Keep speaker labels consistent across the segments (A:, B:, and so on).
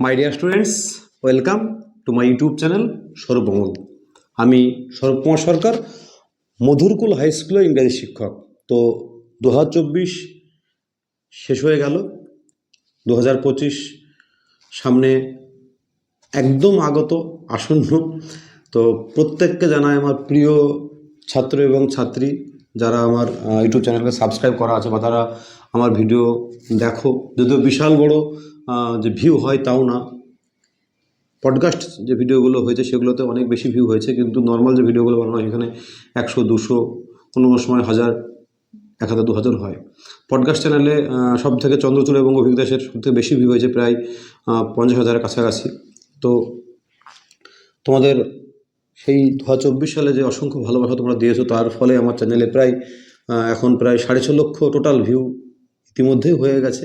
A: My dear students welcome to my YouTube channel Swarupmal আমি Swarup Kumar Sarkar Madhurkul high স্কুলের ইংরাজি শিক্ষক। তো দু শেষ হয়ে গেল। দু হাজার পঁচিশ সামনে একদম আগত আসন্ন। তো প্রত্যেককে জানাই আমার প্রিয় ছাত্র এবং ছাত্রী, যারা আমার ইউটিউব চ্যানেলকে সাবস্ক্রাইব করা আছে বা তারা আমার ভিডিও দেখো। যদিও বিশাল বড় যে ভিউ হয় তাও না। পডকাস্ট যে ভিডিওগুলো হয়েছে সেগুলোতে অনেক বেশি ভিউ হয়েছে, কিন্তু নর্মাল যে ভিডিওগুলো বানানো হয় সেখানে একশো, দুশো কোনো সময় হাজার, এক হাজার, দু হাজার হয়। পডকাস্ট চ্যানেলে সব থেকে চন্দ্রচূড় এবং অভিজ্ঞতাসের সব থেকে বেশি ভিউ হয়েছে প্রায় পঞ্চাশ হাজারের কাছাকাছি। তো তোমাদের সেই দু হাজার চব্বিশ সালে যে অসংখ্য ভালোবাসা তোমরা দিয়েছ, তার ফলে আমার চ্যানেলে প্রায় এখন প্রায় সাড়ে ছ লক্ষ টোটাল ভিউ ইতিমধ্যেই হয়ে গেছে।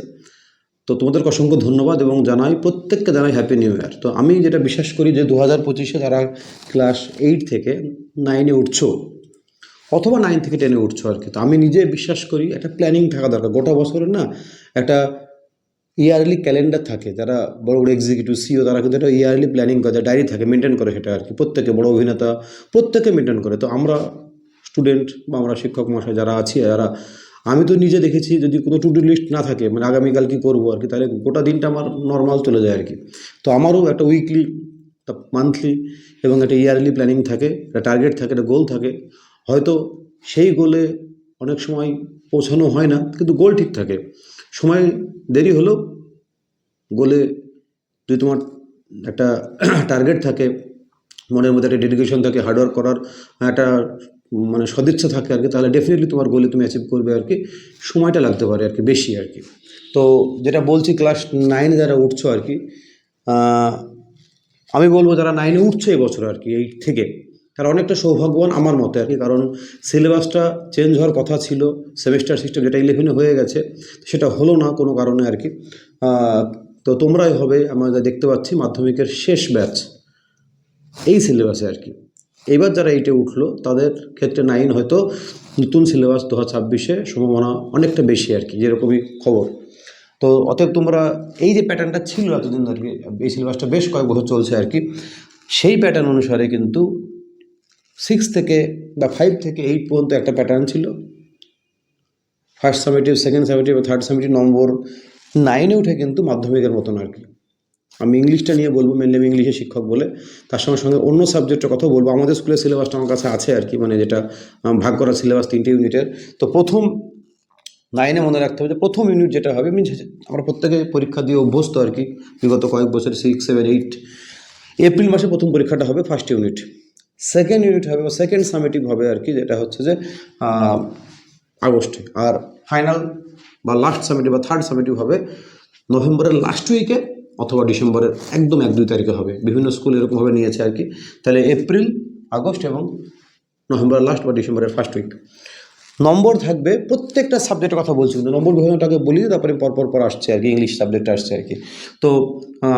A: তো তোমাদেরকে অসংখ্য ধন্যবাদ এবং জানাই, প্রত্যেককে জানাই হ্যাপি নিউ ইয়ার তো আমি যেটা বিশ্বাস করি যে দু হাজার পঁচিশে যারা ক্লাস এইট থেকে নাইনে উঠছো, অথবা নাইন থেকে টেনে উঠছো আর কি, তো আমি নিজে বিশ্বাস করি একটা প্ল্যানিং থাকা দরকার। গোটা বছরের না একটা ইয়ারলি ক্যালেন্ডার থাকে, যারা বড় বড় এক্সিকিউটিভ সিও তারা কিন্তু একটা ইয়ারলি প্ল্যানিং করে ডায়েরি থাকে মেনটেন করে সেটা আর কি। প্রত্যেকে বড় অভিনেতা, প্রত্যেকে মেনটেন করে। তো আমরা স্টুডেন্ট বা আমরা শিক্ষক মহাশয় যারা আছি, যারা আমি তো নিজে দেখেছি যদি কোনো টু ডু লিস্ট না থাকে মানে আগামীকাল কী করব আর কি, তাহলে গোটা দিনটা আমার নর্মাল চলে যায় আর কি। তো আমারও একটা উইকলি একটা মান্থলি এবং একটা ইয়ারলি প্ল্যানিং থাকে, একটা টার্গেট থাকে, একটা গোল থাকে। হয়তো সেই গোলে অনেক সময় পৌঁছানো হয় না, কিন্তু গোল ঠিক থাকে। সময় দেরি হলেও গোলে যদি তোমার একটা টার্গেট থাকে, মনের মধ্যে একটা ডেডিকেশন থাকে হার্ডওয়ার্ক করার, একটা মানে সদিচ্ছা থাকে আর কি, তাহলে ডেফিনেটলি তোমার গোলে তুমি অ্যাচিভ করবে আর কি, সময়টা লাগতে পারে আর কি, বেশি আর কি। তো যেটা বলছি ক্লাস নাইনে যারা উঠছো আর কি আমি বলব যারা নাইনে উঠছে এবছর আর কি, এই থেকে, তারা অনেকটা সৌভাগ্যবান আমার মতে আর কি, কারণ সিলেবাসটা চেঞ্জ হওয়ার কথা ছিল সেমিস্টার সিস্টেম যেটা ইলেভেনে হয়ে গেছে, সেটা হলো না কোনো কারণে আর কি। তো তোমরাই হবে, আমরা দেখতে পাচ্ছি, মাধ্যমিকের শেষ ব্যাচ এই সিলেবাসে আর কি। এবার যারা এইটে উঠল, তাদের ক্ষেত্রে নাইন হয়তো নতুন সিলেবাস দু হাজার ছাব্বিশে সম্ভাবনা অনেকটা বেশি আর কি, যেরকমই খবর। তো অতএব তোমরা এই যে প্যাটার্নটা ছিল এতদিন আর কি এই সিলেবাসটা বেশ কয়েক বছর চলছে আর কি, সেই প্যাটার্ন অনুসারে কিন্তু সিক্স থেকে বা ফাইভ থেকে এইট পর্যন্ত একটা প্যাটার্ন ছিল। First summative second summative third summative নম্বর নাইনে উঠে কিন্তু মাধ্যমিকের মতন আর কি। আমি ইংলিশটা নিয়ে বলব মেনলি আমি ইংলিশের শিক্ষক বলে। তার সঙ্গে সঙ্গে অন্য সাবজেক্টের কথা বলব। আমাদের স্কুলের সিলেবাসটা আমার কাছে আছে আর কি মানে যেটা ভাগ করা সিলেবাস তিনটে ইউনিটের তো প্রথম নাইনে মনে রাখতে হবে যে, প্রথম ইউনিট যেটা হবে মিনস আমরা প্রত্যেকে পরীক্ষা দিয়ে অভ্যস্ত আর কি বিগত কয়েক বছর সিক্স সেভেন এইট এপ্রিল মাসে প্রথম পরীক্ষাটা হবে ফার্স্ট ইউনিট সেকেন্ড ইউনিট হবে, বা সেকেন্ড সামেটিভ হবে আর কি যেটা হচ্ছে যে আগস্টে। আর ফাইনাল বা লাস্ট সামেটিভ বা থার্ড সামেটিভ হবে নভেম্বরের লাস্ট উইকে অথবা ডিসেম্বরের একদম এক দুই তারিখে হবে। বিভিন্ন স্কুল এরকমভাবে নিয়েছে আর কি। তাহলে এপ্রিল, আগস্ট এবং নভেম্বরের লাস্ট বা ডিসেম্বরের ফার্স্ট উইক নম্বর থাকবে, প্রত্যেকটা সাবজেক্টের কথা বলছি, কিন্তু নম্বর বিভাজনটাকে বলি তারপরে পরপর পর আসছে আর কি ইংলিশ সাবজেক্ট আসছে আর কি। তো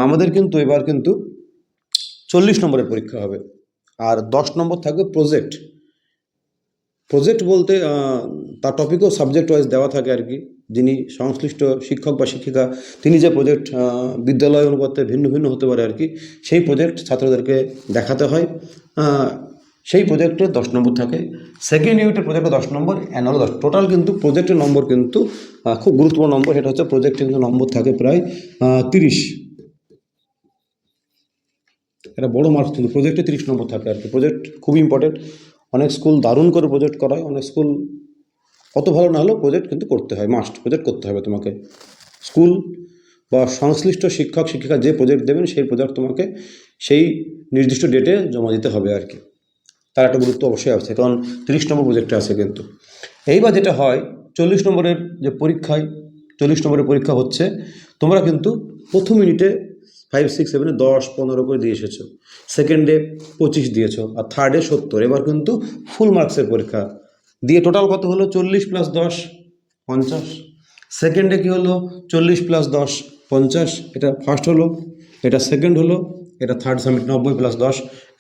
A: আমাদের কিন্তু এবার কিন্তু চল্লিশ নম্বরের পরীক্ষা হবে। আর দশ নম্বর থাকবে প্রজেক্ট প্রজেক্ট বলতে তার টপিকও সাবজেক্ট ওয়াইজ দেওয়া থাকে আর কি। যিনি সংশ্লিষ্ট শিক্ষক বা শিক্ষিকা, তিনি যে প্রজেক্ট বিদ্যালয় অনুপাতে ভিন্ন ভিন্ন হতে পারে আর কি সেই প্রজেক্ট ছাত্রদেরকে দেখাতে হয়। সেই প্রজেক্টে দশ নম্বর থাকে। সেকেন্ড ইউনিটের প্রজেক্টে দশ নম্বর অ্যানুয়াল দশ। টোটাল কিন্তু প্রজেক্টের নম্বর কিন্তু খুব গুরুত্বপূর্ণ নম্বর, সেটা হচ্ছে প্রজেক্টে কিন্তু নম্বর থাকে প্রায় তিরিশ। এটা বড় মার্কস কিন্তু প্রজেক্টে তিরিশ নম্বর থাকে আর কি প্রজেক্ট খুব ইম্পর্টেন্ট অনেক স্কুল দারুণ করে প্রজেক্ট করায়, অনেক স্কুল অত ভালো না হলেও প্রজেক্ট কিন্তু করতে হয় মাস্ট প্রজেক্ট করতে হবে তোমাকে। স্কুল বা সংশ্লিষ্ট শিক্ষক, শিক্ষিকা যে প্রজেক্ট দেবেন, সেই প্রজেক্ট তোমাকে সেই নির্দিষ্ট ডেটে জমা দিতে হবে আর কি। তার একটা গুরুত্ব অবশ্যই আছে, কারণ তিরিশ নম্বর প্রজেক্টে আছে কিন্তু। এইবার যেটা হয়, চল্লিশ নম্বরের যে পরীক্ষায়, চল্লিশ নম্বরের পরীক্ষা হচ্ছে, তোমরা কিন্তু প্রথম ইউনিটে ফাইভ সিক্স সেভেনে দশ, পনেরো করে দিয়ে এসেছ। সেকেন্ডে পঁচিশ দিয়েছ, আর থার্ডে সত্তর। এবার কিন্তু ফুল মার্কসের পরীক্ষা দিয়ে টোটাল কত হলো? চল্লিশ প্লাস দশ, পঞ্চাশ। সেকেন্ডে কী হলো? চল্লিশ প্লাস দশ, পঞ্চাশ। এটা ফার্স্ট হলো, এটা সেকেন্ড হলো, এটা থার্ড সামিট নব্বই প্লাস দশ,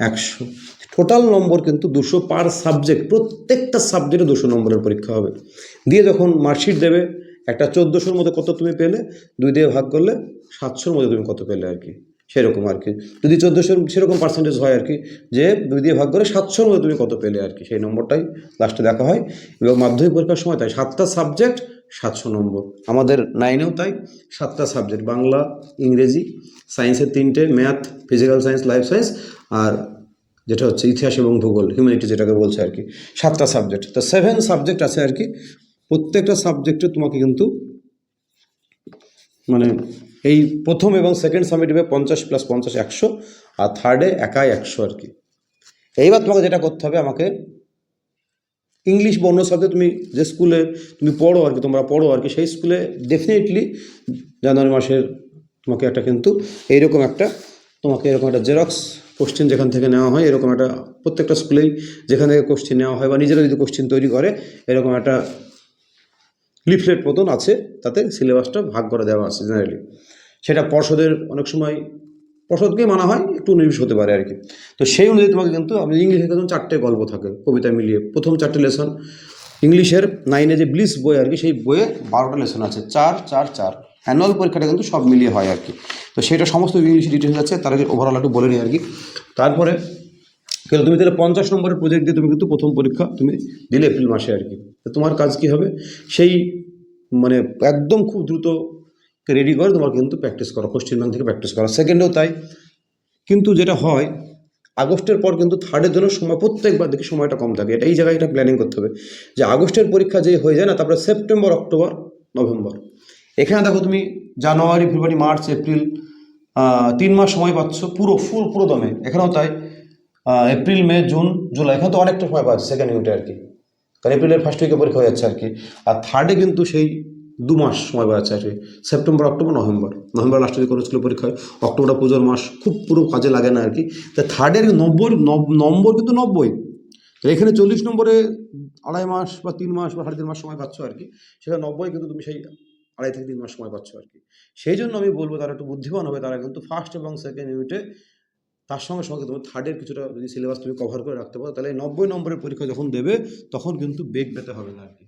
A: একশো। টোটাল নম্বর কিন্তু দুশো পার সাবজেক্ট প্রত্যেকটা সাবজেক্টে দুশো নম্বরের পরীক্ষা হবে। দিয়ে যখন মার্কশিট দেবে, একটা চোদ্দোশোর মধ্যে কত তুমি পেলে? দুই দিয়ে ভাগ করলে সাতশোর মধ্যে তুমি কত পেলে আর কি? সেরকম আর কি। যদি চোদ্দোশোর সেরকম পার্সেন্টেজ হয় আর কি, যে দুই দিয়ে ভাগ করে সাতশোর মধ্যে তুমি কত পেলে আর কি, সেই নম্বরটাই লাস্টে দেখা হয়। এবং মাধ্যমিক পরীক্ষার সময় তাই, সাতটা সাবজেক্ট সাতশো নম্বর। আমাদের নাইনেও তাই, সাতটা সাবজেক্ট বাংলা, ইংরেজি সায়েন্সের তিনটে math physical science life science আর যেটা হচ্ছে ইতিহাস এবং ভূগোল হিউম্যানিটি যেটাকে বলছে আর কি, সাতটা সাবজেক্ট তো সেভেন সাবজেক্ট আছে আর কি, প্রত্যেকটা সাবজেক্টে তোমাকে কিন্তু মানে এই প্রথম এবং সেকেন্ড সামিটিভে পঞ্চাশ প্লাস পঞ্চাশ একশো, আর থার্ডে একাই একশো আর কি। এইবার তোমাকে যেটা করতে হবে আমাকে ইংলিশ বা অন্য তুমি যে স্কুলে তুমি পড়ো আর কি, তোমরা পড়ো আর কি, সেই স্কুলে ডেফিনেটলি জানুয়ারি মাসের তোমাকে একটা কিন্তু এইরকম একটা, তোমাকে এরকম একটা জেরক্স কোশ্চেন যেখান থেকে নেওয়া হয়, এরকম একটা প্রত্যেকটা স্কুলেই যেখান থেকে কোশ্চেন নেওয়া হয় বা নিজেরা যদি কোশ্চেন তৈরি করে, এরকম একটা লিফলেট মতন আছে, তাতে সিলেবাসটা ভাগ করে দেওয়া আছে জেনারেলি সেটা পর্ষদের অনেক সময়, পর্ষদকেই মানা হয়, একটু নির্বিষ হতে পারে আর কি তো সেই অনুযায়ী তোমাকে কিন্তু, আমি ইংলিশে কিন্তু চারটে গল্প থাকে, কবিতা মিলিয়ে। প্রথম চারটে লেসন ইংলিশের নাইনে যে ব্লিস বই আর কি সেই বইয়ে বারোটা লেসন আছে। চার চার চার। অ্যানুয়াল পরীক্ষাটা কিন্তু সব মিলিয়ে হয় আর কি তো সেটা সমস্ত ইংলিশ ডিটেলস আছে, তার আগে ওভারঅল একটু বলে নিই আর কি তারপরে কেন? তুমি তাহলে পঞ্চাশ নম্বরের প্রজেক্ট দিয়ে তুমি কিন্তু প্রথম পরীক্ষা তুমি দিলে এপ্রিল মাসে আর কি। তোমার কাজ কি হবে? সেই মানে একদম খুব দ্রুত রেডি করে তোমার কিন্তু প্র্যাকটিস করো কোশ্চেন ব্যাংক থেকে প্র্যাকটিস করো। সেকেন্ডেও তাই। কিন্তু যেটা হয়, আগস্টের পর কিন্তু থার্ডের জন্য সময়, প্রত্যেকবার দেখি সময়টা কম থাকে। এটা এই জায়গায় এটা প্ল্যানিং করতে হবে যে আগস্টের পরীক্ষা যে হয়ে যায় না, তারপরে সেপ্টেম্বর অক্টোবর নভেম্বর এখানে দেখো তুমি জানুয়ারি ফেব্রুয়ারি মার্চ এপ্রিল তিন মাস সময় পাচ্ছ, পুরো ফুল পুরো দমে। এখানেও তাই। এপ্রিল মে জুন জুলাই এখানে তো অনেকটা সময় পাচ্ছে সেকেন্ড ইউনিটে আর কি। কারণ এপ্রিলের ফার্স্ট উইকে পরীক্ষা হয়ে যাচ্ছে আর কি। আর থার্ডে কিন্তু সেই দু মাস সময় পাচ্ছে আর কি। সেপ্টেম্বর অক্টোবর নভেম্বর নভেম্বর লাস্টে কোনো স্কুলে পরীক্ষা হয় অক্টোবরটা পুজোর মাস খুব পুরো কাজে লাগে না আর কি। তা থার্ডের নব্বই, নব- নম্বর কিন্তু নব্বই। এখানে চল্লিশ নম্বরে আড়াই মাস বা তিন মাস বা সাড়ে তিন মাস সময় পাচ্ছ আর কি। সেখানে নব্বই কিন্তু তুমি সেই আড়াই থেকে তিন মাস সময় পাচ্ছ আর কি। সেই জন্য আমি বলব তারা একটু বুদ্ধিমান হবে, তারা কিন্তু ফার্স্ট এবং সেকেন্ড ইউনিটে তার সঙ্গে সঙ্গে তুমি থার্ডের কিছুটা যদি সিলেবাস তুমি কভার করে রাখতে পারো, তাহলে নব্বই নম্বরের পরীক্ষা যখন দেবে, তখন কিন্তু বেগ পেতে হবে না আর কি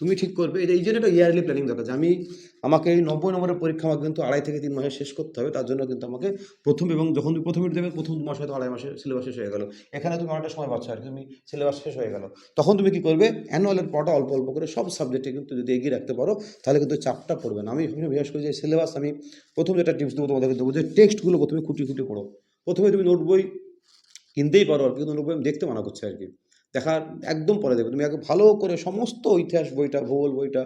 A: তুমি ঠিক করবে, এই জন্য একটা ইয়ারলি প্ল্যানিং দরকার যে আমি, আমাকে এই নব্বই নম্বরের পরীক্ষা আমাকে কিন্তু আড়াই থেকে তিন মাসে শেষ করতে হবে, তার জন্য কিন্তু আমাকে প্রথম এবং যখন তুমি প্রথমে দেবে, প্রথম দু মাস হয়তো আড়াই মাসে সিলেবাস শেষ হয়ে গেলো। এখানে তুমি অনেকটা সময় পাচ্ছ আর তুমি সিলেবাস শেষ হয়ে গেলো। তখন তুমি কি করবে অ্যানুয়ালের পড়াটা অল্প অল্প করে সব সাবজেক্টে কিন্তু যদি এগিয়ে রাখতে পারো, তাহলে কিন্তু চাপটা পড়বে না। আমি বিশেষ করি যে সিলেবাস আমি প্রথম যেটা টিপস দেবো তোমাদেরকে দেবো, যে টেক্সটগুলো প্রথমে খুঁটি খুঁটি পড়ো। প্রথমে তুমি নোট বই কিনতেই পারো আর কিন্তু নোট বই আমি দেখতে মানা করছে আর কি। দেখা একদম পরে দেবে তুমি আগে ভালো করে সমস্ত ইতিহাস বইটা, ভূগোল বইটা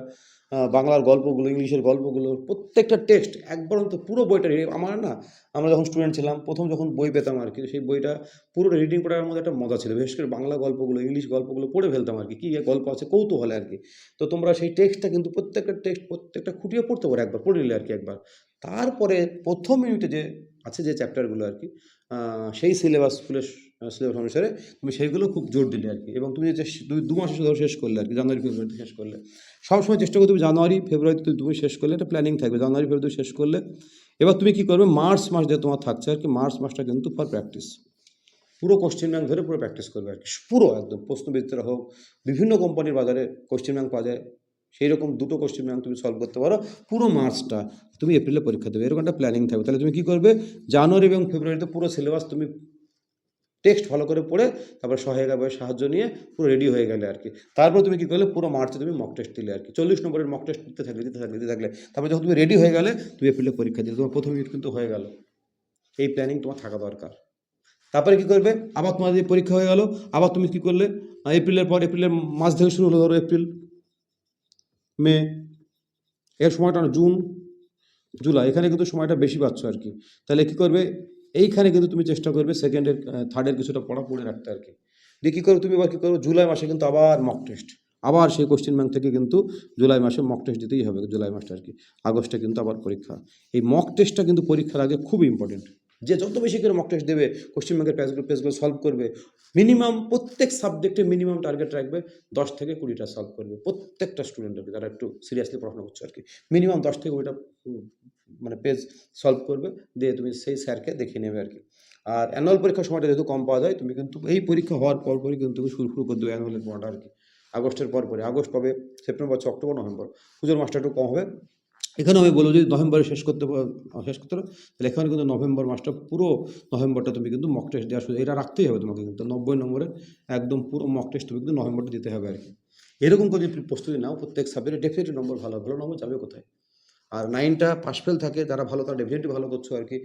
A: বাংলার গল্পগুলো, ইংলিশের গল্পগুলো, প্রত্যেকটা টেক্সট একবার তো পুরো বইটা আমার না, আমরা যখন স্টুডেন্ট ছিলাম, প্রথম যখন বই পেতাম আর কি, সেই বইটা পুরো রিডিং পড়ার মধ্যে একটা মজা ছিল, বিশেষ করে বাংলা গল্পগুলো, ইংলিশ গল্পগুলো পড়ে ফেলতাম আর কি, কী গল্প আছে, কৌতূহলে আর কি। তো তোমরা সেই টেক্সটটা কিন্তু প্রত্যেকটা টেক্সট, প্রত্যেকটা খুঁটিয়ে পড়তে পারো একবার, পড়ে নিলে আর কি একবার। তারপরে প্রথম ইউনিটে যে আছে যে চ্যাপ্টারগুলো আর কি সেই সিলেবাসগুলো সিলেবাস অনুসারে তুমি সেইগুলো খুব জোর দিলে আর কি এবং তুমি যে দুই দু মাসে ধরো শেষ করলে আর কি জানুয়ারি ফেব্রুয়ারিতে শেষ করলে। সবসময় চেষ্টা করবে তুমি জানুয়ারি ফেব্রুয়ারিতে তুমি শেষ করলে একটা প্ল্যানিং থাকবে। জানুয়ারি, ফেব্রুয়ারি শেষ করলে, এবার তুমি কী করবে? মার্চ মাস যে তোমার থাকছে আর কি মার্চ মাসটা কিন্তু ফর প্র্যাকটিস পুরো কোশ্চেন ব্যাংক ধরে পুরো প্র্যাকটিস করবে আর কি পুরো একদম প্রশ্নবিদ্যারা হোক, বিভিন্ন কোম্পানির বাজারে কোশ্চেন ব্যাংক পাওয়া যায়। সেই রকম দুটো কোশ্চেন ব্যাংক তুমি সলভ করতে পারো। পুরো মার্চটা তুমি এপ্রিলে পরীক্ষা দেবে। এরকম একটা প্ল্যানিং থাকবে। তাহলে তুমি কী করবে? জানুয়ারি এবং ফেব্রুয়ারিতে পুরো সিলেবাস তুমি টেক্সট ভালো করে পড়ে তারপর সহায়িকা বইয়ের সাহায্য নিয়ে পুরো রেডি হয়ে গেলে আর কি। তারপর তুমি কী করলে? পুরো মার্চে তুমি মক টেস্ট দিলে আর কি। চল্লিশ নম্বরের মক টেস্ট দিতে থাকলে দিতে থাকলে দিতে থাকলে। তারপর যখন তুমি রেডি হয়ে গেলে, তুমি এপ্রিলে পরীক্ষা দিলে। তোমার প্রথম ইউনিট কিন্তু হয়ে গেল। এই প্ল্যানিং তোমার থাকা দরকার। তারপরে কী করবে? আবার তোমার যে পরীক্ষা হয়ে গেল। আবার তুমি কী করলে? এপ্রিলের পর এপ্রিলের মাস থেকে শুরু হলো ধরো এপ্রিল মে এর সময়টা জুন জুলাই এখানে কিন্তু সময়টা বেশি পাচ্ছ আর কি তাহলে কী করবে এইখানে কিন্তু তুমি চেষ্টা করবে সেকেন্ডের থার্ডের কিছুটা পড়া পড়ে রাখতে আর কি দিয়ে কী করো তুমি এবার কী করো জুলাই মাসে কিন্তু আবার মক টেস্ট আবার সেই কোশ্চেন ব্যাংক থেকে কিন্তু জুলাই মাসে মক টেস্ট দিতেই হবে জুলাই মাসটা আর কি আগস্টে কিন্তু আবার পরীক্ষা এই মক টেস্টটা কিন্তু পরীক্ষার আগে খুব ইম্পর্টেন্ট যে যত বেশি করে মক টেস্ট দেবে কোশ্চেন ব্যাংকের পেজগুলো পেজগুলো সলভ করবে মিনিমাম প্রত্যেক সাবজেক্টে মিনিমাম টার্গেট রাখবে দশ থেকে কুড়িটা সলভ করবে। প্রত্যেকটা স্টুডেন্টের যারা একটু সিরিয়াসলি পড়াশোনা করছে আর কি মিনিমাম দশ থেকে কুড়িটা মানে পেজ সলভ করবে, দিয়ে তুমি সেই স্যারকে দেখিয়ে নেবে আর কি আর অ্যানুয়াল পরীক্ষার সময়টা যেহেতু কম পাওয়া যায়, তুমি কিন্তু এই পরীক্ষা হওয়ার পর পরই কিন্তু তুমি শুরু শুরু করে দেবে অ্যানুয়ালের পড়াটা আর কি আগস্টের পর পরে আগস্ট পাবে সেপ্টেম্বর অক্টোবর নভেম্বর পুজোর মাসটা একটু কম হবে। এখানেও আমি বলব যদি নভেম্বরে শেষ করতে শেষ করতে পারো, তাহলে এখানে কিন্তু নভেম্বর মাসটা পুরো নভেম্বরটা তুমি কিন্তু মক টেস্ট দেওয়া শুরু এটা রাখতেই হবে তোমাকে কিন্তু। নব্বই নম্বরে একদম পুরো মক টেস্ট তুমি কিন্তু নভেম্বরটা দিতে হবে আর কি এরকম করে যদি প্রস্তুতি নাও, প্রত্যেক সাবজেক্টে ডেফিনেটলি নম্বর ভালো ভালো নম্বর যাবে কোথায়? আর নাইনটা পাস ফেল থাকে, যারা ভালো তারা ডেফিনেটলি ভালো করছ আর কি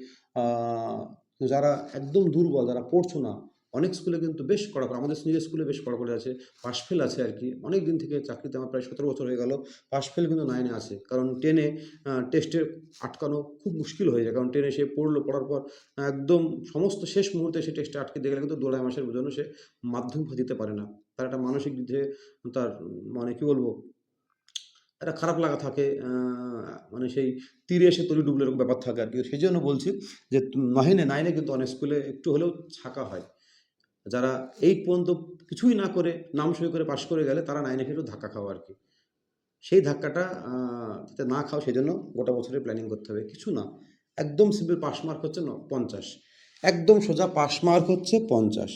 A: যারা একদম দুর্বল, যারা পড়ছো না অনেক স্কুলে কিন্তু বেশ কড়া করে আমাদের নিজের স্কুলে বেশ কড়া করে আছে পাস ফেল আছে আর কি। অনেক দিন থেকে চাকরিতে আমার প্রায় সতেরো বছর হয়ে গেল পাস ফেল কিন্তু নাইনে আছে। কারণ টেনে টেস্টে আটকানো খুব মুশকিল হয়ে যায়। কারণ টেনে সে পড়ল, পড়ার পর একদম সমস্ত শেষ মুহূর্তে সে টেস্টে আটকে দিয়ে গেলে কিন্তু দু আড়াই মাসের জন্য সে মাধ্যমিক দিতে পারে না। তার একটা মানসিক দিক তার মানে কি বলব, একটা খারাপ লাগা থাকে মানে সেই তীরে এসে তলি ডুবলে এরকম ব্যাপার থাকে আর কি। সেই জন্য বলছি যে নাইনে নাইনে কিন্তু অনেক স্কুলে একটু হলেও ছাকা হয়। যারা এইট পর্যন্ত কিছুই না করে, নাম সই করে, পাশ করে গেলে তারা নাইনে একটু ধাক্কা খাওয়া আর কি। সেই ধাক্কাটা যাতে না খাও সেই জন্য গোটা বছরের প্ল্যানিং করতে হবে। কিছু না, একদম সিম্পল পাস মার্ক হচ্ছে পঞ্চাশ। একদম সোজা পাস মার্ক হচ্ছে পঞ্চাশ।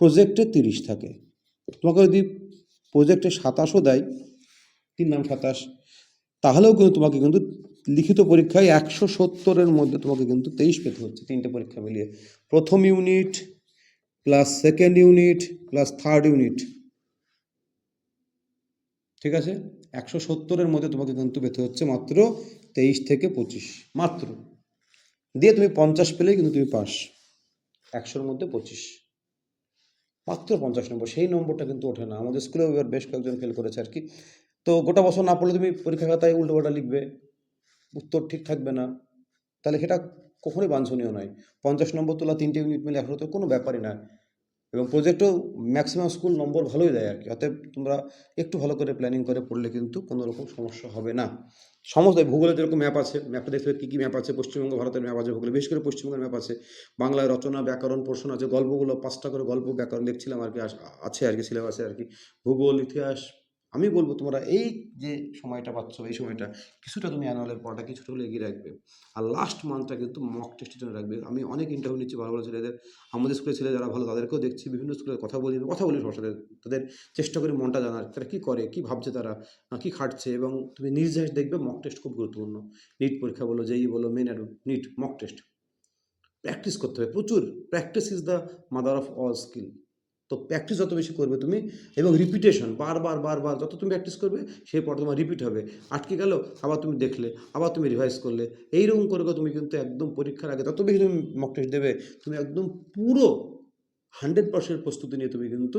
A: প্রজেক্টে তিরিশ থাকে। তোমাকে যদি প্রজেক্টে সাতাশও দেয়, তিন নাম সাতাশ, তাহলেও কিন্তু তোমাকে কিন্তু লিখিত পরীক্ষায় একশো সত্তরের মধ্যে তোমাকে কিন্তু তেইশ পেতে হচ্ছে তিনটে পরীক্ষা মিলিয়ে। প্রথম unit plus second unit plus third unit ঠিক আছে? একশো সত্তরের মধ্যে তোমাকে কিন্তু পেতে হচ্ছে মাত্র তেইশ থেকে পঁচিশ। মাত্র। দিয়ে তুমি পঞ্চাশ পেলেই কিন্তু তুমি পাস। একশোর মধ্যে পঁচিশ। মাত্র পঞ্চাশ নম্বর। সেই নম্বরটা কিন্তু ওঠে না। আমাদের স্কুলেও এবার বেশ কয়েকজন ফেল করেছে আর কি। তো গোটা বছর না পড়লে তুমি পরীক্ষা খাতায় উল্টোপাল্টা লিখবে। উত্তর ঠিক থাকবে না। তাহলে সেটা কখনোই বাঞ্ছনীয় নয়। পঞ্চাশ নম্বর তোলা তিনটে ইউনিট মিলে একশো তো কোনো ব্যাপারই না। এবং প্রজেক্টেও ম্যাক্সিমাম স্কুল নম্বর ভালোই দেয় আর কি অতএব তোমরা একটু ভালো করে প্ল্যানিং করে পড়লে কিন্তু কোনো রকম সমস্যা হবে না। সমস্ত ভূগোলে যেরকম ম্যাপ আছে ম্যাপটা দেখতে কী কী ম্যাপ আছে? পশ্চিমবঙ্গ, ভারতের ম্যাপ আছে, ভূগোলে বিশেষ করে পশ্চিমবঙ্গের ম্যাপ আছে। বাংলায় রচনা, ব্যাকরণ পোর্শন আছে, গল্পগুলো পাঁচটা করে গল্প ব্যাকরণ দেখছিলাম আর কি আছে আর কি সিলেবাসে আর কি ভূগোল, ইতিহাস আমি বলব তোমরা এই যে সময়টা পাচ্ছ এই সময়টা কিছুটা তুমি অ্যানুয়ালের পড়াটা কিছুটা হলে এগিয়ে রাখবে। আর লাস্ট মান্থটা কিন্তু মক টেস্টের জন্য রাখবে। আমি অনেক ইন্টারভিউ নিচ্ছি ভালো ভালো ছেলেদের আমাদের স্কুলের ছেলে যারা ভালো তাদেরকেও দেখছি বিভিন্ন স্কুলে কথা বলি কথা বলি সবার সাথে। তাদের চেষ্টা করি মনটা জানার তারা কী করে কী ভাবছে তারা আহ, কী খাটছে? এবং তুমি নির্দেশ দেখবে মক টেস্ট খুব গুরুত্বপূর্ণ। নিট পরীক্ষা বলো যেই বলো মেন নিট মক টেস্ট প্র্যাকটিস করতে হবে। প্রচুর practice is the mother of all skill তো প্র্যাকটিস যত বেশি করবে তুমি এবং রিপিটেশন বারবার বারবার যত তুমি প্র্যাকটিস করবে, সেই পর তোমার রিপিট হবে। আটকে গেল, আবার তুমি দেখলে, আবার তুমি রিভাইজ করলে। এইরকম করে তুমি কিন্তু একদম পরীক্ষার আগে যত বেশি তুমি মক টেস্ট দেবে, তুমি একদম পুরো হান্ড্রেড পার্সেন্ট প্রস্তুতি নিয়ে তুমি কিন্তু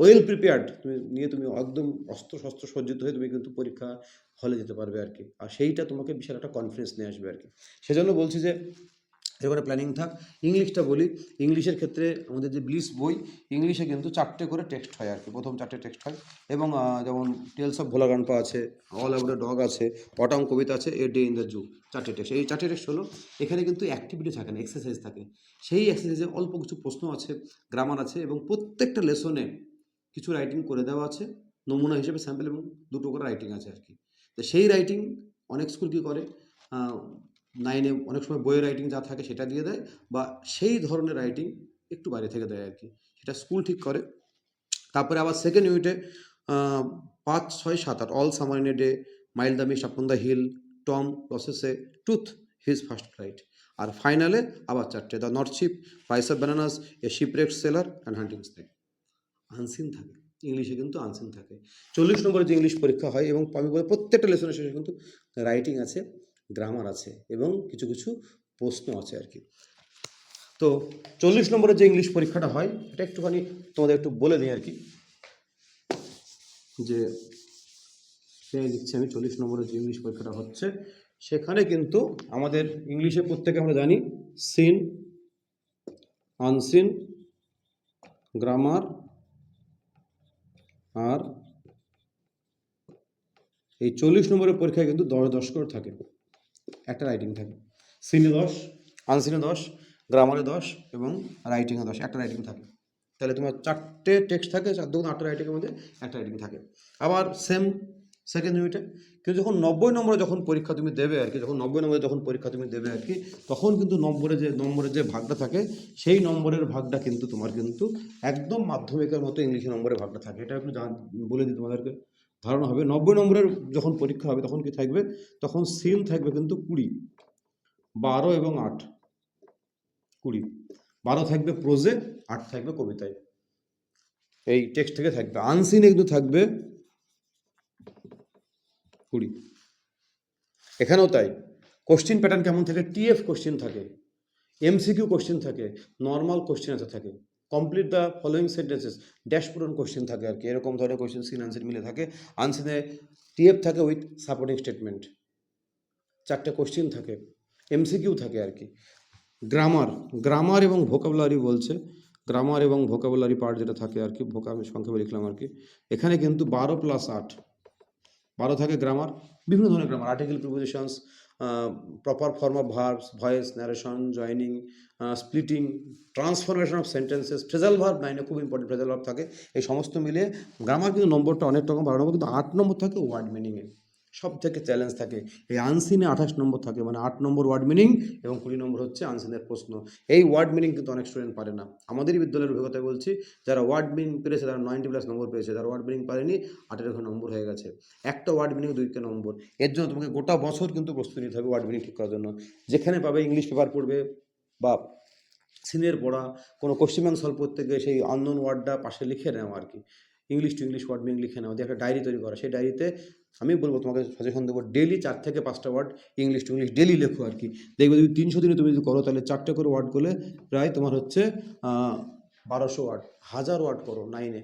A: ওয়েল প্রিপেয়ার্ড তুমি নিয়ে তুমি একদম অস্ত্র শস্ত্র সজ্জিত হয়ে তুমি কিন্তু পরীক্ষা হলে যেতে পারবে আর কি। আর সেইটা তোমাকে বিশাল একটা কনফিডেন্স নিয়ে আসবে আর কি। সেজন্য বলছি যে এবারে প্ল্যানিং থাক। ইংলিশটা বলি। ইংলিশের ক্ষেত্রে আমাদের যে ব্লিস বই ইংলিশে কিন্তু চারটে করে টেক্সট হয় আর কি। প্রথম চারটে টেক্সট হয়। এবং যেমন টেলস অফ ভোলা গানপা আছে অল অ্যাবাউট এ ডগ আছে অটাম কবিতা আছে a day in the zoo চারটে টেক্সট এই চারটে টেক্সট হলো, এখানে কিন্তু অ্যাক্টিভিটি থাকে না এক্সারসাইজ থাকে। সেই এক্সারসাইজে অল্প কিছু প্রশ্ন আছে গ্রামার আছে এবং প্রত্যেকটা লেসনে কিছু রাইটিং করে দেওয়া আছে, নমুনা হিসেবে স্যাম্পল এবং দুটো করে রাইটিং আছে আর কি। তো সেই রাইটিং অনেক স্কুল কী করে? নাইনে অনেক সময় বইয়ের রাইটিং যা থাকে সেটা দিয়ে দেয় বা সেই ধরনের রাইটিং একটু বাইরে থেকে দেয় আর কি সেটা স্কুল ঠিক করে। তারপরে আবার সেকেন্ড ইউনিটে পাঁচ, ছয়, সাত, আট all summer in a day mild the mist upon the hill Tom loses tooth his first flight আর ফাইনালে আবার চারটে the north ship price of bananas a shipwrecked sailor and hunting snake unseen থাকে। ইংলিশে কিন্তু আনসিন থাকে। চল্লিশ নম্বরের যে ইংলিশ পরীক্ষা হয় এবং আমি বলি প্রত্যেকটা লেসনের শেষে কিন্তু রাইটিং আছে। গ্রামার আছে এবং কিছু কিছু প্রশ্ন আছে আর কি। তো চল্লিশ নম্বরে যে ইংলিশ পরীক্ষাটা হয়, এটা একটুখানি তোমাদের একটু বলে দিই আর কি। যে সে লিখছি, আমি চল্লিশ নম্বরে যে ইংলিশ পরীক্ষাটা হচ্ছে, সেখানে কিন্তু আমাদের ইংলিশে প্রত্যেকে আমরা জানি সিন আনসিন গ্রামার আর এই চল্লিশ নম্বরের পরীক্ষায় কিন্তু দশ দশ করে থাকে। একটা রাইটিং থাকে সিনে দশ আনসিনে দশ গ্রামারে দশ এবং রাইটিংয়ে দশ, একটা রাইটিং থাকে। তাহলে তোমার চারটে টেক্সট থাকে, চার দুগুণ আটটা রাইটিংয়ের মধ্যে একটা রাইটিং থাকে। আবার সেম সেকেন্ড ইউনিটে কিন্তু যখন নব্বই নম্বরে যখন পরীক্ষা তুমি দেবে আর কি, যখন নব্বই নম্বরে যখন পরীক্ষা তুমি দেবে আর কি, তখন কিন্তু নম্বরে যে নম্বরের যে ভাগটা থাকে, সেই নম্বরের ভাগটা কিন্তু তোমার কিন্তু একদম মাধ্যমিকের মতো ইংলিশে নম্বরের ভাগটা থাকে। এটা একটু বলে দিই তোমাদেরকে। ধারণা হবে। নব্বই নম্বরের যখন পরীক্ষা হবে তখন কি থাকবে? তখন সিন থাকবে কিন্তু কুড়ি। বারো এবং আট। কুড়ি। বারো থাকবে প্রোজে আট থাকবে কবিতায়। এই টেক্সট থেকে থাকবে। আনসিনে কিন্তু থাকবে কুড়ি। এখানেও তাই। কোশ্চিন প্যাটার্ন কেমন থাকে? টিএফ কোশ্চিন থাকে। এমসিকিউ কোশ্চিন থাকে। নর্মাল কোশ্চিন আছে থাকে। Complete the following sentences dash পূরণ কোশ্চিন থাকে আর কি, এরকম ধরনের কোশ্চিন সিন আনসিন মিলে থাকে। আনসিনে টিএফ থাকে উইথ সাপোর্টিং স্টেটমেন্ট চারটে কোশ্চিন থাকে। এমসিকিউ থাকে আর কি। গ্রামার গ্রামার এবং ভোকাবুলারি বলছে। গ্রামার এবং ভোকাবুলারি পার্ট যেটা থাকে আর কি ভোকা আমি সংক্ষেপে লিখলাম আর কি। এখানে কিন্তু বারো প্লাস আট। বারো থাকে গ্রামার বিভিন্ন ধরনের grammar article prepositions proper form of verbs voice narration joining splitting transformation of sentences phrasal verb নাইনে খুব ইম্পর্টেন্ট ফ্রেজাল ভার্ব থাকে। এই সমস্ত মিলে গ্রামার কিন্তু নম্বরটা অনেক রকম বারো নম্বর কিন্তু আট নম্বর থাকে ওয়ার্ড মিনিংয়ে সব থেকে চ্যালেঞ্জ থাকে। এই আনসিনে আঠাশ নম্বর থাকে মানে আট নম্বর ওয়ার্ড মিনিং এবং কুড়ি নম্বর হচ্ছে আনসিনের প্রশ্ন। এই ওয়ার্ড মিনিং কিন্তু অনেক স্টুডেন্ট পারে না। আমাদেরই বিদ্যালয়ের অভিজ্ঞতায় বলছি, যারা ওয়ার্ড মিনিং পেরেছে, তারা নাইনটি প্লাস নম্বর পেয়েছে। যারা ওয়ার্ড মিনিং পারেনি ওখানে নম্বর হয়ে গেছে। একটা ওয়ার্ড মিনিং দুইটা নম্বর। এর জন্য তোমাকে গোটা বছর কিন্তু প্রস্তুতি নিতে হবে ওয়ার্ড মিনিং ঠিক করার জন্য। যেখানে পাবে ইংলিশ পেপার পড়বে বা সিনের পড়া, কোনো ব্যাংক সলভ করতে গিয়ে সেই আননোন ওয়ার্ডটা পাশে লিখে নেওয়া আর কি। English to English word meaning লিখে নেওয়া। দিয়ে একটা ডায়েরি তৈরি করা। সেই ডায়েরিতে আমি বলব তোমাকে সাজেশন দেবো ডেলি চার থেকে পাঁচটা word English to English daily লেখো আর কি। দেখবে যদি তিনশো দিনে তুমি যদি করো, তাহলে চারটে করে ওয়ার্ড করলে প্রায় তোমার হচ্ছে বারোশো ওয়ার্ড হাজার ওয়ার্ড করো নাইনে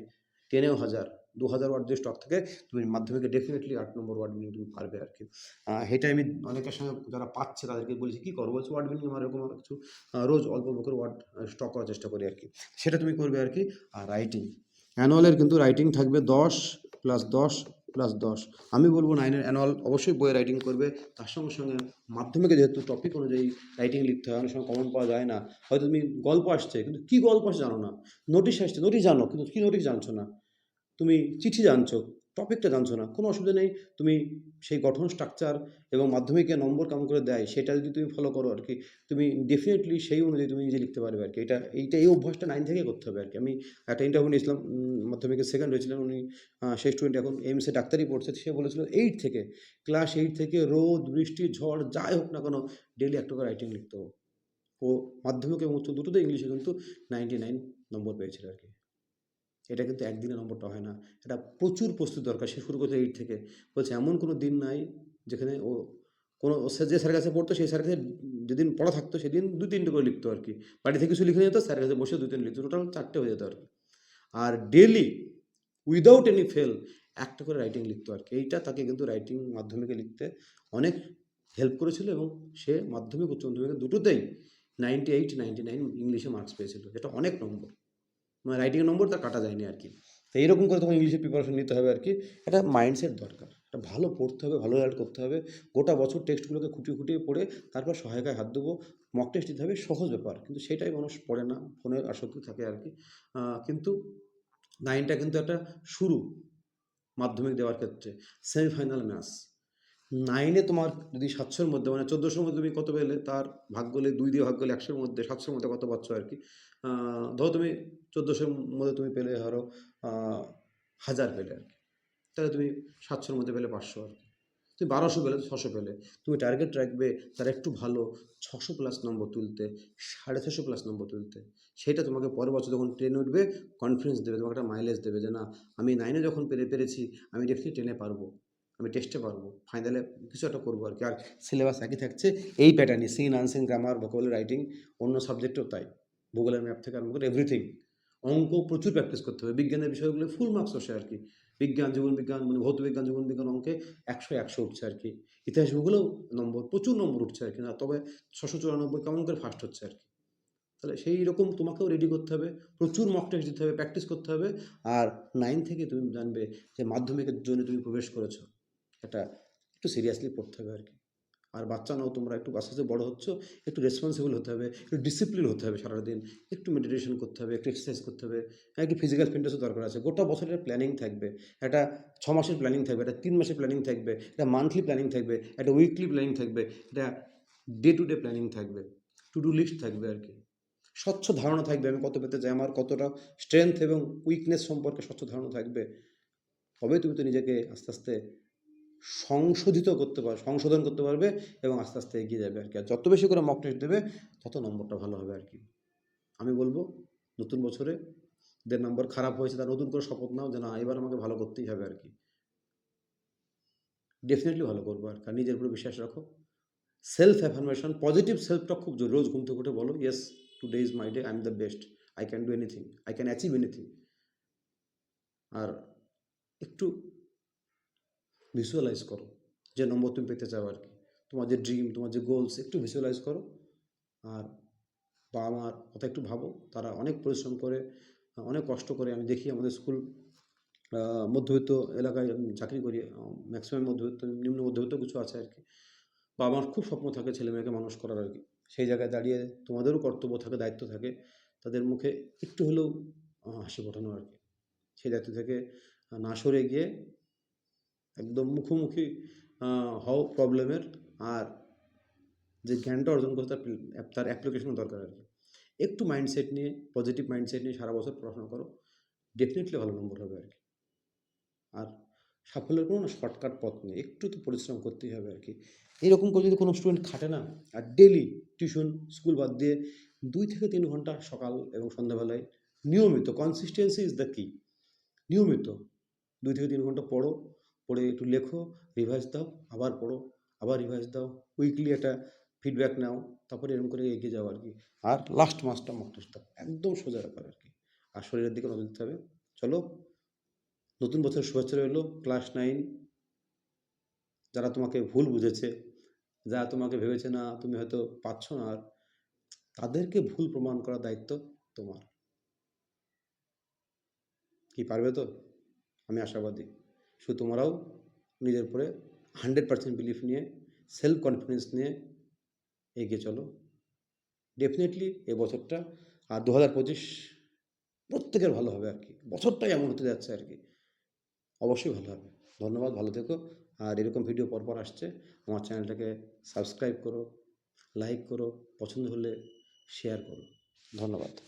A: টেনেও হাজার দু হাজার ওয়ার্ড যে স্টক থাকে, তুমি মাধ্যমিকে ডেফিনেটলি আট নম্বর ওয়ার্ড মিনিং তুমি পারবে আর কি। সেটাই আমি অনেকের সঙ্গে যারা পাচ্ছে তাদেরকে বলছি, কী করব বলছি ওয়ার্ড মিনিং আমার এরকম কিছু? রোজ অল্প অল্প করে ওয়ার্ড স্টক করার চেষ্টা করি আর কি। সেটা তুমি করবে আর কি, আর রাইটিং অ্যানুয়ালের কিন্তু রাইটিং থাকবে দশ প্লাস দশ প্লাস দশ। আমি বলব নাইনের অ্যানুয়াল অবশ্যই বইয়ে রাইটিং করবে। তার সঙ্গে সঙ্গে মাধ্যমিকে যেহেতু টপিক অনুযায়ী রাইটিং লিখতে হয়, অনেক সময় কমন পাওয়া যায় না। হয়তো তুমি গল্প আসছে, কিন্তু কী গল্প আসছে জানো না। নোটিশ আসছে নোটিশ জানো, কিন্তু কী নোটিশ জানছো না? তুমি চিঠি জানছো টপিকটা জানছো না, কোনো অসুবিধা নেই। তুমি সেই গঠন স্ট্রাকচার এবং মাধ্যমিকে নম্বর কেমন করে দেয়, সেটা যদি তুমি ফলো করো আর কি তুমি ডেফিনেটলি সেই অনুযায়ী তুমি নিজে লিখতে পারবে আর কি এটা, এইটা, এই অভ্যাসটা নাইন থেকে করতে হবে আর কি আমি একটা ইন্টারভিউ নিয়েছিলাম মাধ্যমিকে সেকেন্ড হয়েছিলেন উনি সেই স্টুডেন্ট এখন এইমসে ডাক্তারি পড়ছে, সে বলেছিল এইট থেকে ক্লাস এইট থেকে রোদ, বৃষ্টি, ঝড়, যাই হোক না কেন ডেলি একটা করে রাইটিং লিখতে হবে। ও মাধ্যমিক এবং উচ্চ দুটোতে ইংলিশে কিন্তু নাইনটি নাইন নম্বর পেয়েছিল আর কি এটা কিন্তু একদিনে নম্বরটা হয় না। এটা প্রচুর প্রস্তুতি দরকার সে শুরু করতে এইট থেকে। বলছে, এমন কোনো দিন নাই যেখানে ও কোনো যে স্যারের কাছে পড়তো সেই স্যারের কাছে যেদিন পড়া থাকতো সেদিন দু তিনটে করে লিখতো আর কি। বাড়ি থেকে কিছু লিখে যেত, স্যারের কাছে বসে দু তিন লিখতো। টোটাল চারটে হয়ে যেত আর কি। আর ডেলি উইদাউট এনি ফেল একটা করে রাইটিং লিখতো আর কি। এইটা তাকে কিন্তু রাইটিং মাধ্যমিকে লিখতে অনেক হেল্প করেছিল এবং সে মাধ্যমিক উচ্চ মাধ্যমিক দুটোতেই নাইনটি এইট নাইনটি নাইন ইংলিশে মার্কস পেয়েছিল। যেটা অনেক নম্বর। মানে রাইটিং নম্বর তার কাটা যায়নি আর কি তো এইরকম করে তোমার ইংলিশে প্রিপারেশন নিতে হবে আর কি একটা মাইন্ডসেট দরকার। এটা ভালো পড়তে হবে, ভালো রেজাল্ট করতে হবে। গোটা বছর টেক্সটগুলোকে খুঁটিয়ে খুঁটিয়ে পড়ে তারপর সহায়কায় হাত দেবো মক টেস্ট দিতে হবে, সহজ ব্যাপার। কিন্তু সেটাই মানুষ পড়ে না ফোনের আসক্তি থাকে আর কি কিন্তু নাইনটা কিন্তু একটা শুরু মাধ্যমিক দেওয়ার ক্ষেত্রে সেমিফাইনাল ম্যাচ নাইনে তোমার যদি সাতশোর মধ্যে মানে চোদ্দোশোর মধ্যে তুমি কত পেলে? তার ভাগ করলে দুই দিয়ে ভাগ করলে একশোর মধ্যে, সাতশোর মধ্যে কত পাচ্ছ আর কি? ধরো তুমি চোদ্দোশোর মধ্যে তুমি পেলে ধরো হাজার পেলে আর কি। তাহলে তুমি সাতশোর মধ্যে পেলে পাঁচশো আর কি। তুমি বারোশো পেলে, ছশো পেলে। তুমি টার্গেট রাখবে তার একটু ভালো ছশো প্লাস নম্বর তুলতে, সাড়ে ছশো প্লাস নম্বর তুলতে। সেটা তোমাকে পরের বছর যখন ট্রেনে উঠবে কনফিডেন্স দেবে, তোমাকে একটা মাইলেজ দেবে যে না, আমি নাইনে যখন পেরে, পেরেছি, আমি ডেফিনেটলি ট্রেনে পারব। আমি টেস্টে পারব। ফাইনালে কিছু একটা করব আর কি। আর সিলেবাস একই থাকছে। এই প্যাটার্নই seen unseen grammar vocabulary writing অন্য সাবজেক্টেও তাই। ভূগোলের ম্যাপ থেকে আরম্ভ করে এভরিথিং অঙ্ক প্রচুর প্র্যাকটিস করতে হবে। বিজ্ঞানের বিষয়গুলো ফুল মার্কস বসে আর কি। বিজ্ঞান, জীবন বিজ্ঞান মানে ভৌত বিজ্ঞান, জীবন বিজ্ঞান অঙ্কে একশো একশো উঠছে আর কি। ইতিহাস ভূগোলেও নম্বর, প্রচুর নম্বর উঠছে আর কি না? তবে ছশো চুরানব্বই কেমন করে ফার্স্ট হচ্ছে আর কি। তাহলে সেই রকম তোমাকেও রেডি করতে হবে। প্রচুর মক টেস্ট দিতে হবে প্র্যাকটিস করতে হবে। আর নাইন থেকে তুমি জানবে যে মাধ্যমিকের জন্য তুমি প্রবেশ করেছ। এটা একটু সিরিয়াসলি পড়তে হবে আর কি আর বাচ্চা নাও তোমরা, একটু আস্তে আস্তে বড়ো হচ্ছ, একটু রেসপন্সিবল হতে হবে, একটু ডিসিপ্লিন হতে হবে সারাদিন, একটু মেডিটেশন করতে হবে, একটু এক্সারসাইজ করতে হবে একটু ফিজিক্যাল ফিটনেসও দরকার আছে। গোটা বছরের প্ল্যানিং থাকবে, একটা ছ মাসের প্ল্যানিং থাকবে, একটা তিন মাসের প্ল্যানিং থাকবে, একটা মান্থলি প্ল্যানিং থাকবে, একটা উইকলি প্ল্যানিং থাকবে, একটা ডে টু ডে প্ল্যানিং থাকবে টু ডু লিস্ট থাকবে আর কি স্বচ্ছ ধারণা থাকবে, আমি কত পেতে চাই, আমার কতটা স্ট্রেংথ এবং উইকনেস সম্পর্কে স্বচ্ছ ধারণা থাকবে তবে তুমি তো নিজেকে আস্তে আস্তে সংশোধিত করতে পারবে সংশোধন করতে পারবে এবং আস্তে আস্তে এগিয়ে যাবে আর কি। আর যত বেশি করে মক টেস্ট দেবে, তত নম্বরটা ভালো হবে আর কি। আমি বলব, নতুন বছরে যে নম্বর খারাপ হয়েছে তার নতুন করে শপথ নাও যে না, এবার আমাকে ভালো করতেই হবে আর কি। ডেফিনেটলি ভালো করব আর কি। নিজের উপরে বিশ্বাস রাখো। সেলফ অ্যাফার্মেশন পজিটিভ সেলফটা খুব জরুরি। রোজ ঘুম থেকে উঠে বলো yes today is my day I am the best I can do anything I can achieve anything আর একটু ভিজুয়ালাইজ করো যে নম্বর তুমি পেতে চাও আর কি। তোমার যে ড্রিম তোমার যে গোলস একটু ভিজুয়ালাইজ করো। আর বাবা মার কথা একটু ভাবো, তারা অনেক পরিশ্রম করে, অনেক কষ্ট করে। আমি দেখি আমাদের স্কুল মধ্যবিত্ত এলাকায় চাকরি করি ম্যাক্সিমাম মধ্যবিত্ত, নিম্ন মধ্যবিত্ত কিছু আছে আর কি। বাবা মার খুব স্বপ্ন থাকে ছেলে মেয়েকে মানুষ করার আর কি। সেই জায়গায় দাঁড়িয়ে তোমাদেরও কর্তব্য থাকে, দায়িত্ব থাকে। তাদের মুখে একটু হলেও হাসি ফোটানো আর কি। সেই দায়িত্ব থেকে না সরে গিয়ে একদম মুখোমুখি হও প্রবলেমের আর যে জ্ঞানটা অর্জন করতে তার প্ল- তার অ্যাপ্লিকেশনও দরকার আর কি। একটু মাইন্ডসেট নিয়ে পজিটিভ মাইন্ডসেট নিয়ে সারা বছর পড়াশোনা করো ডেফিনেটলি ভালো নম্বর হবে আর কি। আর সাফল্যের কোনো শর্টকাট পথ নেই, একটু তো পরিশ্রম করতেই হবে আর কি। এরকম করে যদি কোনো স্টুডেন্ট খাটে না, আর ডেলি টিউশন স্কুল বাদ দিয়ে দুই থেকে তিন ঘণ্টা সকাল এবং সন্ধ্যাবেলায় নিয়মিত কনসিস্টেন্সি ইজ দ্য কি নিয়মিত দুই থেকে তিন ঘণ্টা পড়ো পড়ে একটু লেখো রিভাইজ দাও, আবার পড়ো, আবার রিভাইজ দাও উইকলি একটা ফিডব্যাক নাও, তারপরে এরকম করে এগিয়ে যাও আর কি। আর লাস্ট মাসটা মক একদম সোজা ব্যাপার আর কি। আর শরীরের দিকে নজর দিতে হবে। চলো, নতুন বছর শুভেচ্ছা রইল ক্লাস নাইন যারা তোমাকে ভুল বুঝেছে, যারা তোমাকে ভেবেছে না, তুমি হয়তো পাচ্ছ না, আর তাদেরকে ভুল প্রমাণ করার দায়িত্ব তোমার। কি পারবে তো? আমি আশাবাদী। শুধু তোমরাও নিজের উপরে হান্ড্রেড পার্সেন্ট বিলিফ নিয়ে সেলফ কনফিডেন্স নিয়ে এগিয়ে চলো। ডেফিনেটলি এ বছরটা, আর দু হাজার পঁচিশ প্রত্যেকের ভালো হবে আর কি। বছরটাই এমন হতে যাচ্ছে আর কি। অবশ্যই ভালো হবে। ধন্যবাদ, ভালো থেকো। আর এরকম ভিডিও পরপর আসছে, আমার চ্যানেলটাকে সাবস্ক্রাইব করো লাইক করো, পছন্দ হলে শেয়ার করো। ধন্যবাদ।